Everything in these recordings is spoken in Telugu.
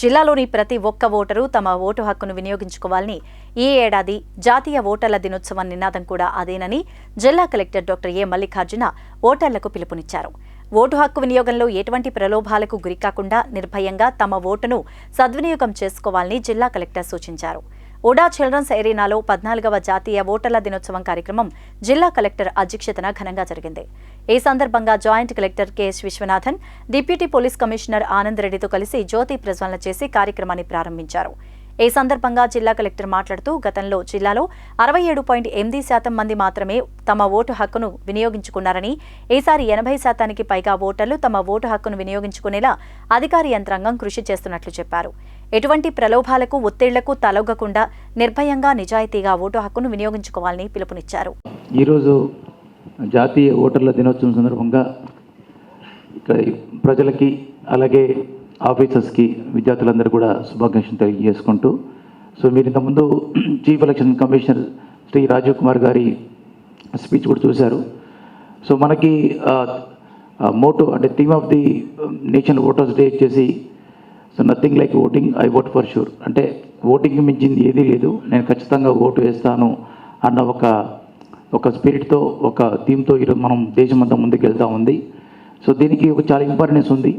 జిల్లాలోని ప్రతి ఒక్క ఓటరు తమ ఓటు హక్కును వినియోగించుకోవాలని ఈ ఏడాది జాతీయ ఓటర్ల దినోత్సవం నినాదం కూడా అదేనని జిల్లా కలెక్టర్ డాక్టర్ ఏ మల్లికార్జున ఓటర్లకు పిలుపునిచ్చారు. ఓటు హక్కు వినియోగంలో ఎటువంటి ప్రలోభాలకు గురికాకుండా నిర్భయంగా తమ ఓటును సద్వినియోగం చేసుకోవాలని జిల్లా కలెక్టర్ సూచించారు. ఉడా చిల్డ్రన్స్ ఎరీనాలో పద్నాలుగవ జాతీయ ఓటర్ల దినోత్సవం కార్యక్రమం జిల్లా కలెక్టర్ అధ్యక్షతన ఘనంగా జరిగింది. ఈ సందర్భంగా joint collector KS Viswanathan deputy police commissioner Anand రెడ్డితో కలిసి జ్యోతి ప్రజ్వలన చేసి కార్యక్రమాన్ని ప్రారంభించారు. ఈ సందర్భంగా జిల్లా కలెక్టర్ మాట్లాడుతూ గతంలో జిల్లాలో అరవై ఏడు పాయింట్ ఎనిమిది శాతం మంది మాత్రమే తమ ఓటు హక్కును వినియోగించుకున్నారని ఈసారి ఎనభై శాతానికి పైగా ఓటర్లు తమ ఓటు హక్కును వినియోగించుకునేలా అధికార యంత్రాంగం కృషి చేస్తున్నట్లు చెప్పారు. ఎటువంటి ప్రలోభాలకు ఒత్తిళ్ళకు తలొగ్గకుండా నిర్భయంగా నిజాయితీగా ఓటు హక్కును వినియోగించుకోవాలని పిలుపునిచ్చారు. ఈరోజు జాతీయ ఓటర్ల దినోత్సవం సందర్భంగా ఇక్కడ ప్రజలకి అలాగే ఆఫీసర్స్కి విద్యార్థులందరూ కూడా శుభాకాంక్షలు తెలియజేసుకుంటూ సో మీరు ఇంతకుముందు chief election commissioner Shri Rajiv Kumar గారి స్పీచ్ కూడా చూశారు. సో మనకి మోటో అంటే theme of the national voters day వచ్చేసి so nothing like voting I vote for sure అంటే ఓటింగ్ మించింది ఏదీ లేదు. నేను ఖచ్చితంగా ఓటు వేస్తాను అన్న ఒక ఒక స్పిరిట్తో ఒక థీమ్తో ఈరోజు మనం దేశమంతా ముందుకు వెళ్తూ ఉంది. సో దీనికి ఒక చాలా ఇంపార్టెన్స్ ఉంది.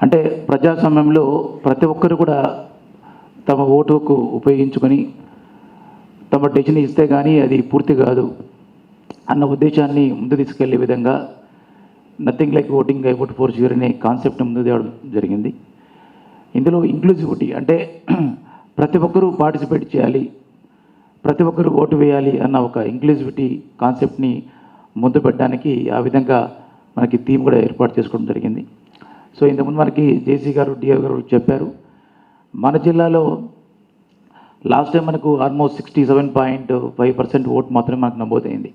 అంటే ప్రజాస్వామ్యంలో ప్రతి ఒక్కరు కూడా తమ ఓటుకు ఉపయోగించుకొని తమ డెసిషన్ ఇస్తే కానీ అది పూర్తి కాదు అన్న ఉద్దేశాన్ని ముందు తీసుకెళ్ళే విధంగా nothing like voting I vote for sure అనే కాన్సెప్ట్ ముందు తేవడం జరిగింది. ఇందులో ఇంక్లూజివిటీ అంటే ప్రతి ఒక్కరూ పార్టిసిపేట్ చేయాలి ప్రతి ఒక్కరూ ఓటు వేయాలి అన్న ఒక ఇంక్లూజివిటీ కాన్సెప్ట్ని ముందు పెట్టడానికి ఆ విధంగా మనకి థీమ్ కూడా ఏర్పాటు చేసుకోవడం జరిగింది. సో ఇంతకుముందు మనకి జేసీ గారు డిఆర్ గారు చెప్పారు. మన జిల్లాలో లాస్ట్ టైం మనకు almost sixty seven point five percent vote మాత్రమే మనకు నమోదైంది.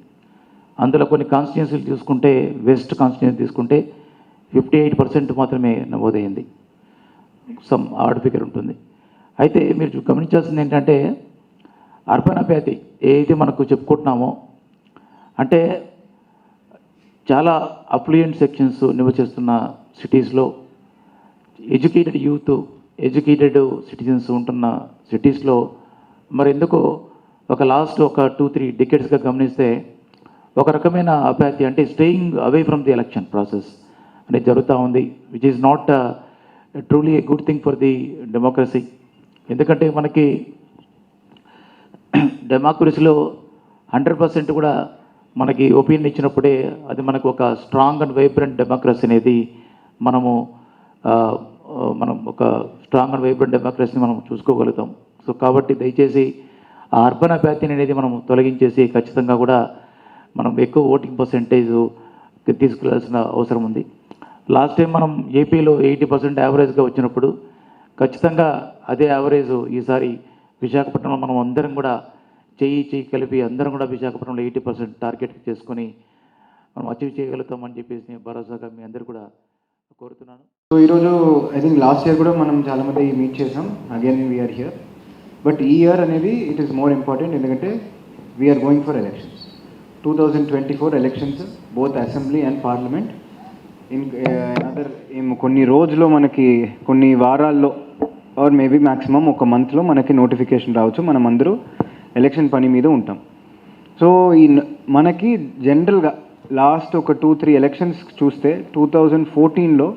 అందులో కొన్ని కాన్స్టిట్యున్సీలు తీసుకుంటే వెస్ట్ కాన్స్టిట్యున్సీ తీసుకుంటే ఫిఫ్టీ ఎయిట్ పర్సెంట్ మాత్రమే నమోదైంది. సమ్ ఆర్డ్ ఫిగర్ ఉంటుంది. అయితే మీరు గమనించాల్సింది ఏంటంటే అర్బన్ ఏదైతే మనకు చెప్పుకుంటున్నామో అంటే చాలా అప్లియంట్ సెక్షన్స్ నివసిస్తున్న సిటీస్లో ఎడ్యుకేటెడ్ యూత్ ఎడ్యుకేటెడ్ సిటిజన్స్ ఉంటున్న సిటీస్లో మరి ఎందుకో ఒక లాస్ట్ ఒక టూ త్రీ డికెట్స్గా గమనిస్తే ఒక రకమైన అభ్యర్థి అంటే staying away from the election process అనేది జరుగుతూ ఉంది which is not truly a good thing for the democracy ఎందుకంటే మనకి డెమోక్రసీలో హండ్రెడ్ పర్సెంట్ కూడా మనకి ఒపీనియన్ ఇచ్చినప్పుడే అది మనకు ఒక స్ట్రాంగ్ అండ్ వైబ్రెంట్ డెమోక్రసీ అనేది మనము మనం ఒక స్ట్రాంగ్ అండ్ వైబ్రెంట్ డెమోక్రసీని మనం చూసుకోగలుగుతాం. సో కాబట్టి దయచేసి ఆ అర్బన్ అభ్యర్థిని అనేది మనం తొలగించేసి ఖచ్చితంగా కూడా మనం ఎక్కువ ఓటింగ్ పర్సెంటేజ్ తీసుకెళ్ళాల్సిన అవసరం ఉంది. లాస్ట్ టైం మనం ఏపీలో ఎయిటీ పర్సెంట్ యావరేజ్గా వచ్చినప్పుడు ఖచ్చితంగా అదే యావరేజ్ ఈసారి విశాఖపట్నంలో మనం అందరం కూడా చెయ్యి చెయ్యి కలిపి అందరం కూడా విశాఖపట్నంలో ఎయిటీ పర్సెంట్ టార్గెట్ చేసుకొని మనం అచీవ్ చేయగలుగుతామని చెప్పేసి భరోసాగా మీ అందరు కూడా కోరుతున్నాను. సో ఈరోజు ఐ థింక్ లాస్ట్ ఇయర్ కూడా మనం చాలా మంది మీట్ చేసాం అగైన్ వీఆర్ హియర్ బట్ ఈ ఇయర్ అనేది ఇట్ ఈస్ మోర్ ఇంపార్టెంట్ ఎందుకంటే we're going for elections two thousand twenty four elections both assembly and parliament in other కొన్ని రోజుల్లో మనకి కొన్ని వారాల్లో ఆర్ మేబీ మ్యాక్సిమం ఒక మంత్లో మనకి నోటిఫికేషన్ రావచ్చు. మనం అందరూ ఎలక్షన్ పని మీద ఉంటాం. సో ఈ మనకి జనరల్గా లాస్ట్ ఒక టూ త్రీ ఎలక్షన్స్ చూస్తే టూ థౌజండ్ ఫోర్టీన్లో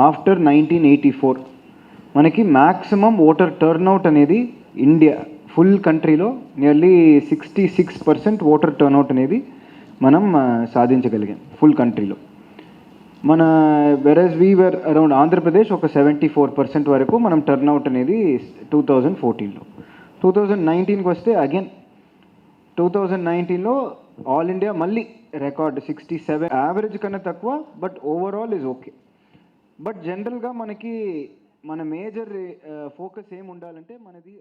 ఆఫ్టర్ నైన్టీన్ ఎయిటీ ఫోర్ మనకి మ్యాక్సిమం ఓటర్ టర్న్అవుట్ అనేది ఇండియా ఫుల్ కంట్రీలో nearly sixty six percent voter turnout అనేది మనం సాధించగలిగాం ఫుల్ కంట్రీలో మన వెరస్ వీవర్ అరౌండ్ ఆంధ్రప్రదేశ్ ఒక సెవెంటీ ఫోర్ పర్సెంట్ వరకు మనం టర్న్అవుట్ అనేది టూ థౌజండ్ ఫోర్టీన్లో టూ థౌజండ్ నైన్టీన్కి వస్తే అగైన్ టూ థౌజండ్ నైన్టీన్లో ఆల్ ఇండియా మళ్ళీ రికార్డ్ సిక్స్టీ సెవెన్ యావరేజ్ కన్నా తక్కువ but overall is okay but జనరల్గా మనకి మన మేజర్ ఫోకస్ ఏమి ఉండాలంటే మనది